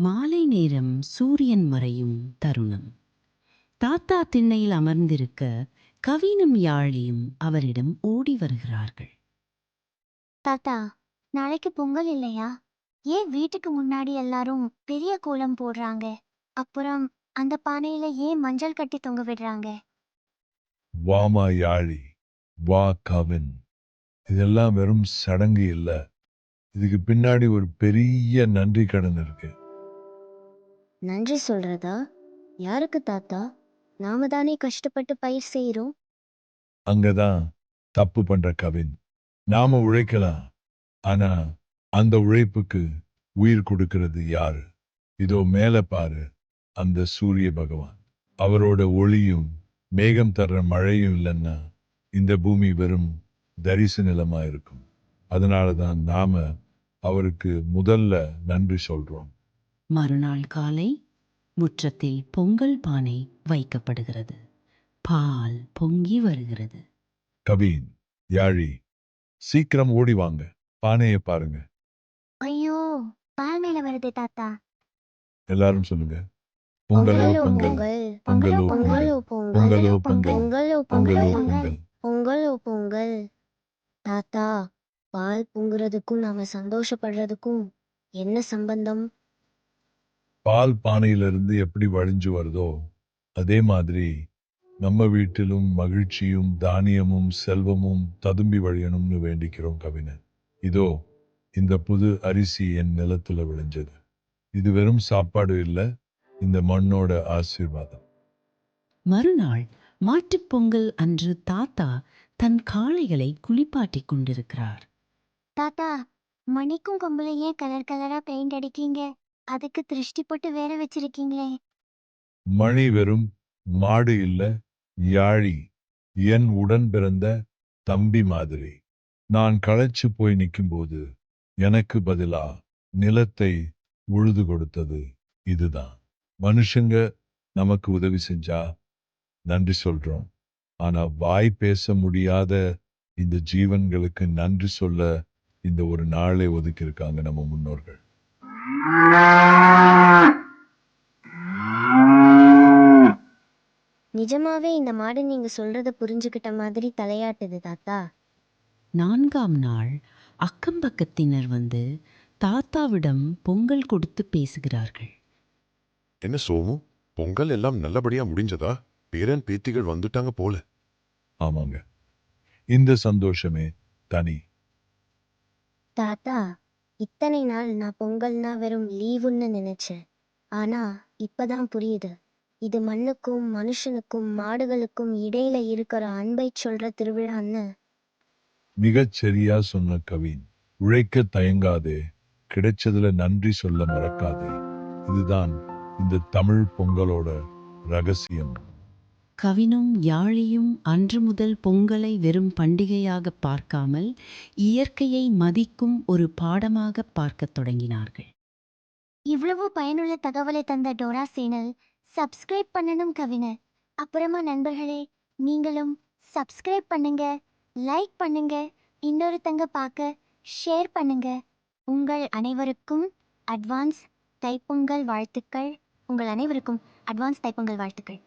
மாலை நேரம் சூரியன் மறையும் தருணம். தாத்தா திண்ணையில் அமர்ந்திருக்க கவினும் யாழியும் அவரிடம் ஓடி வருகிறார்கள். தாத்தா நாளைக்கு பொங்கல் இல்லையா? ஏன் வீட்டுக்கு முன்னாடி எல்லாரும் பெரிய கோலம் போடுறாங்க? அப்புறம் அந்த பானையில ஏன் மஞ்சள் கட்டி தொங்க விடுறாங்க? வாமா யாழி வா கவின். இதெல்லாம் வெறும் சடங்கு இல்ல. இதுக்கு பின்னாடி ஒரு பெரிய நன்றி கடன் இருக்கு. நன்றி சொல்றதா? யாருக்கு தாத்தா? நாம தானே கஷ்டப்பட்டு பயிர் செய்யறோம் அங்கதான் தப்பு பண்ற கவின். நாம உழைக்கலாம். ஆனா அந்த உழைப்புக்கு உயிர் கொடுக்கிறது யாரு? இதோ மேல பாரு அந்த சூரிய பகவான். அவரோட ஒளியும் மேகம் தர்ற மழையும் இல்லைன்னா இந்த பூமி வெறும் தரிசு நிலமா இருக்கும். அதனால தான் நாம அவருக்கு முதல்ல நன்றி சொல்றோம். மறுநாள் காலை முற்றத்தில் பொங்கல் பானை வைக்கப்படுகிறது. பால் பொங்கி வருகிறது. கவின் யாழி சீக்கிரம் ஓடி வாங்க. பானையை பாருங்க. ஐயோ பால் மேல வருது தாத்தா. எல்லாரும் சொல்லுங்க. பொங்கலோ பொங்கல். பொங்கலோ பொங்கல். பொங்கலோ பொங்கல். பொங்கலோ பொங்கலோ பொங்கல். பொங்கல். பொங்கலோ பொங்கல். தாத்தா பால் பொங்குறதுக்கும் நாம சந்தோஷப்படுறதுக்கும் என்ன சம்பந்தம்? பால் பானையிலிருந்து எப்படி வழிஞ்சு வருதோ அதே மாதிரி நம்ம வீட்டிலும் மகிழ்ச்சியும் தானியமும் செல்வமும் ததும்பி வழியணும்னு வேண்டிக்கிறோம் கவிஞன் இதோ இந்த புது அரிசி என் நிலத்துல விளைஞ்சது. இது வெறும் சாப்பாடு இல்ல இந்த மண்ணோட ஆசீர்வாதம். மறுநாள் மாட்டுப் பொங்கல் அன்று தாத்தா தன் காளைகளை குளிப்பாட்டிக் கொண்டிருக்கிறார். தாத்தா மணிக்கும் கொம்புல ஏன் கலர் கலரா பெயிண்ட் அடிக்கீங்க அதுக்கு திருஷ்டி போட்டு வேற வச்சிருக்கீங்களே. மணி வெறும் மாடு இல்ல யாழி என் உடன் பிறந்த தம்பி மாதிரி. நான் களைச்சு போய் நிற்கும்போது எனக்கு பதிலா நிலத்தை உழுது கொடுத்தது இதுதான். மனுஷங்க நமக்கு உதவி செஞ்சா நன்றி சொல்றோம். ஆனா வாய் பேச முடியாத இந்த ஜீவன்களுக்கு நன்றி சொல்ல இந்த ஒரு நாளை ஒதுக்கி இருக்காங்க நம்ம முன்னோர்கள். நிஜமாவே இந்த மாடு நீங்க சொல்றத புரிஞ்சுக்கிட்ட மாதிரி தலையாட்டுது தாத்தா. நான்காம் நாள் அக்கம்பக்கத்தினர் வந்து தாத்தாவிடம் பொங்கல் கொடுத்து பேசுகிறார்கள். என்ன சோமு? பொங்கல் எல்லாம் நல்லபடியா முடிஞ்சதா? பேரன் பேத்திகள் வந்துட்டாங்க போல. ஆமாங்க. இந்த சந்தோஷமே தனி. தாத்தா இத்தனை நாள் நான் பொங்கல்னா வெறும் லீவுன்னு நினைச்சேன். ஆனா இப்பதான் புரியுது. இது மண்ணுக்கும் மனுஷனுக்கும் மாடுகளுக்கும் இடையில இருக்கிற அன்பை சொல்ற திருவிழான்னு. மிகச் சரியா சொன்ன கவின் உழைக்க தயங்காதே. கிடைச்சதுல நன்றி சொல்ல மறக்காதே. இதுதான் இந்த தமிழ் பொங்கலோட ரகசியம். கவினும் யாழியும் அன்று முதல் பொங்கலை வெறும் பண்டிகையாக பார்க்காமல் இயற்கையை மதிக்கும் ஒரு பாடமாக பார்க்கத் தொடங்கினார்கள். இவ்வளவு பயனுள்ள தகவலை தந்த டோரா சேனல் சப்ஸ்கிரைப் பண்ணணும் கவினர் அப்புறமா நண்பர்களே நீங்களும் சப்ஸ்கிரைப் பண்ணுங்க லைக் பண்ணுங்க இன்னொருத்தங்க பார்க்க ஷேர் பண்ணுங்க. உங்கள் அனைவருக்கும் அட்வான்ஸ் தைப்பொங்கல் வாழ்த்துக்கள். உங்கள் அனைவருக்கும் அட்வான்ஸ் தைப்பொங்கல் வாழ்த்துக்கள்.